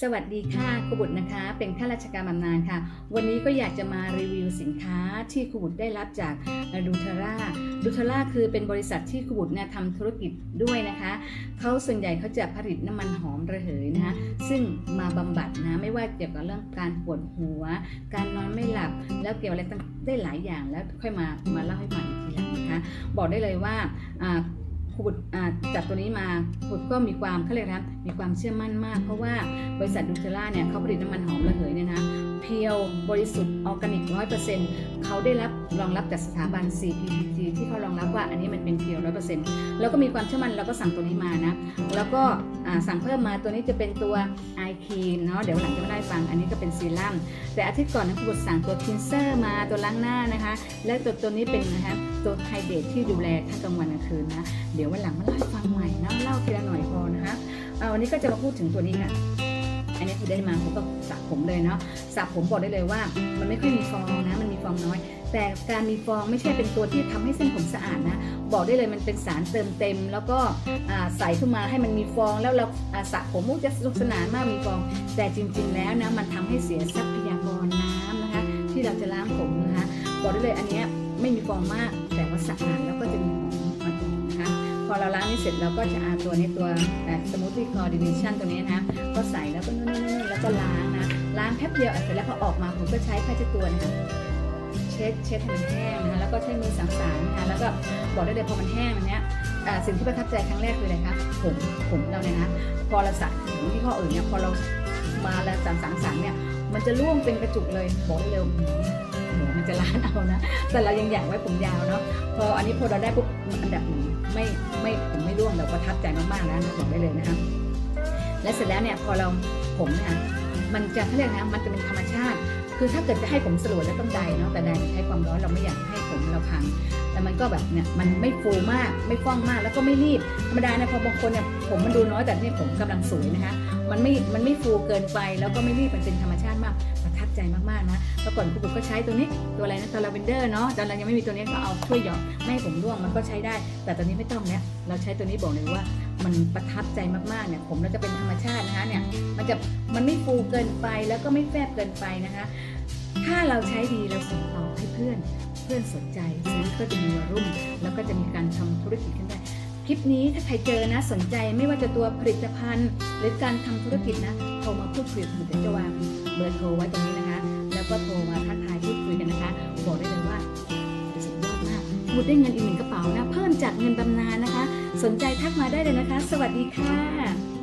สวัสดีค่ะครูบุตรนะคะ เป็นข้าราชการบำนาญค่ะ วันนี้ก็อยากจะมารีวิวสินค้าที่ครูบุตรได้รับจากดูเทราดูเทราคือเป็นบริษัทที่ครูบุตรเนี่ยทำธุรกิจด้วยนะคะเขาส่วนใหญ่เขาจะผลิตน้ำมันหอมระเหยนะคะซึ่งมาบำบัดนะไม่ว่าเกี่ยวกับเรื่องการปวดหัว การนอนไม่หลับแล้วเกี่ยวอะไรต่างได้หลายอย่างแล้วค่อยมามาเล่าให้ฟังอีกทีหลังนะคะ บอกได้เลยว่า ครูบุตรจับตัวนี้มาครูบุตรก็มีความเขาเรียกนะมีความเชื่อมั่นมาก เพราะว่าบริษัทดูเทล่าเนี่ยเขาผลิตน้ำมันหอมระเหยเนี่ยนะเพียวบริสุทธิ์ออร์แกนิกร้อยเปอร์เซ็นต์เขาได้รับรองรับจากสถาบัน CPPG ที่เขารองรับว่าอันนี้มันเป็นเพียวร้อยเปอร์เซ็นต์แล้วก็มีความเชื่อมั่นเราก็สั่งตัวนี้มานะแล้วก็สั่งเพิ่มมาตัวนี้จะเป็นตัวไอครีมเนาะเดี๋ยวหลังจะมาได้ฟังอันนี้ก็เป็นซีรั่มแต่อาทิตย์ก่อนนะครูบุตรสั่งตัวทินเซอร์มาตัวล้างหน้านะคะ และตัวตัวนี้เป็นนะคะ ตัวไฮเดรตที่ดูแลทั้งกลางวันกลางคืนนะ เดี๋ยววันหลังมาเล่าให้ฟังใหม่นะเล่าทีละหน่อยพอนะคะเอาวันนี้ก็จะมาพูดถึงตัวนี้ค่ะอันนี้คือได้มาผมก็สระผมเลยเนาะสระผมบอกได้เลยว่า มันไม่ค่อยมีฟองนะ มันมีฟองน้อย แต่การมีฟองไม่ใช่เป็นตัวที่ทำให้เส้นผมสะอาดนะ บอกได้เลยมันเป็นสารเติมเต็ม แล้วก็ใส่ขึ้นมาให้มันมีฟอง แล้วเราสระผมมุกจะสนุกสนานมากมีฟอง แต่จริง ๆ แล้วนะมันทำให้เสียทรัพยากรน้ำนะคะ ที่เราจะล้างผมนะคะบอกได้เลยอันนี้ไม่มีฟองมาก แต่ว่าสะอาดแล้วก็จะมีหอมอ่อนๆนะคะ พอเราล้างนี่เสร็จเราก็จะเอาตัวในตัวสมูทตี้คอร์ดิเนชันตัวนี้นะก็ใส่แล้วก็นู่นๆแล้วก็ล้างนะล้างแป๊บเดียวเสร็จแล้วพอออกมาผมก็ใช้ผ้าเช็ดตัวนะคะเช็ดเช็ดให้มันแห้งนะคะแล้วก็ใช้มือสางๆนะคะแล้วก็บอกได้เลยพอมันแห้งอันเนี้ยสิ่งที่ประทับใจครั้งแรกคืออะไรคะผมผมเราเนี่ยนะพอเราสระผมที่ข้ออื่นเนี่ยพอเรามาแล้วสางสางๆเนี่ยมันจะร่วงเป็นกระจุกเลยบอกได้เลย อืมโอ้โหมันจะล้านเอานะ แต่เรายังอยากไว้ผมยาวเนาะ พออันนี้พอเราได้ปุ๊บอันดับหนึ่งไม่ไม่ผมไม่ร่วงเราประทับใจมากๆแล้วนะบอกได้เลยนะคะ และเสร็จแล้วเนี่ยพอเราผมเนี่ยมันจะเขาเรียกนะ มันจะเป็นธรรมชาติ คือถ้าเกิดจะให้ผมสลวยแล้วต้องใดเนาะ แต่ใดใช้ความร้อนเราไม่อยากให้ผมเราพัง แต่มันก็แบบเนี่ยมันไม่ฟูมาก ไม่ฟ้องมาก แล้วก็ไม่รีบ ธรรมดาเนี่ยพอบางคนเนี่ยผมมันดูน้อยแต่นี่ผมกำลังสวยนะคะ มันไม่มันไม่ฟูเกินไป แล้วก็ไม่รีบมันเป็นธรรมชาติมากประทับใจมากๆนะแล้วก่อนคุณปุ๊กก็ใช้ตัวนี้ตัวอะไรนะตัวลาเวนเดอร์เนาะตอนเรายังไม่มีตัวนี้ก็เอาช่วยหยอกไม่ให้ผมร่วงมันก็ใช้ได้ แต่ตอนนี้ไม่ต้องเนี่ยเราใช้ตัวนี้บอกเลยว่ามันประทับใจมากๆเนี่ยผมเราจะเป็นธรรมชาตินะคะเนี่ยมันจะมันไม่ฟูเกินไปแล้วก็ไม่แฟบเกินไปนะคะ ถ้าเราใช้ดีเราส่งต่อให้เพื่อน เพื่อนสนใจซื้อก็จะมีวอรุ่มแล้วก็จะมีการทำธุรกิจขึ้นได้ คลิปนี้ถ้าใครเจอนะสนใจไม่ว่าจะตัวผลิตภัณฑ์ หรือการทำธุรกิจนะโทรมาพูดคุยกับผมเดี๋ยวจะวางเบอร์โทรไว้ตรงนี้นะคะ แล้วก็โทรมาทักทายพูดคุยกันนะคะบอกได้เลยว่าสุดยอดมากมุดได้เงินอีกหนึ่งกระเป๋านะ เพิ่มจากเงินบำนาญนะคะ สนใจทักมาได้เลยนะคะ สวัสดีค่ะ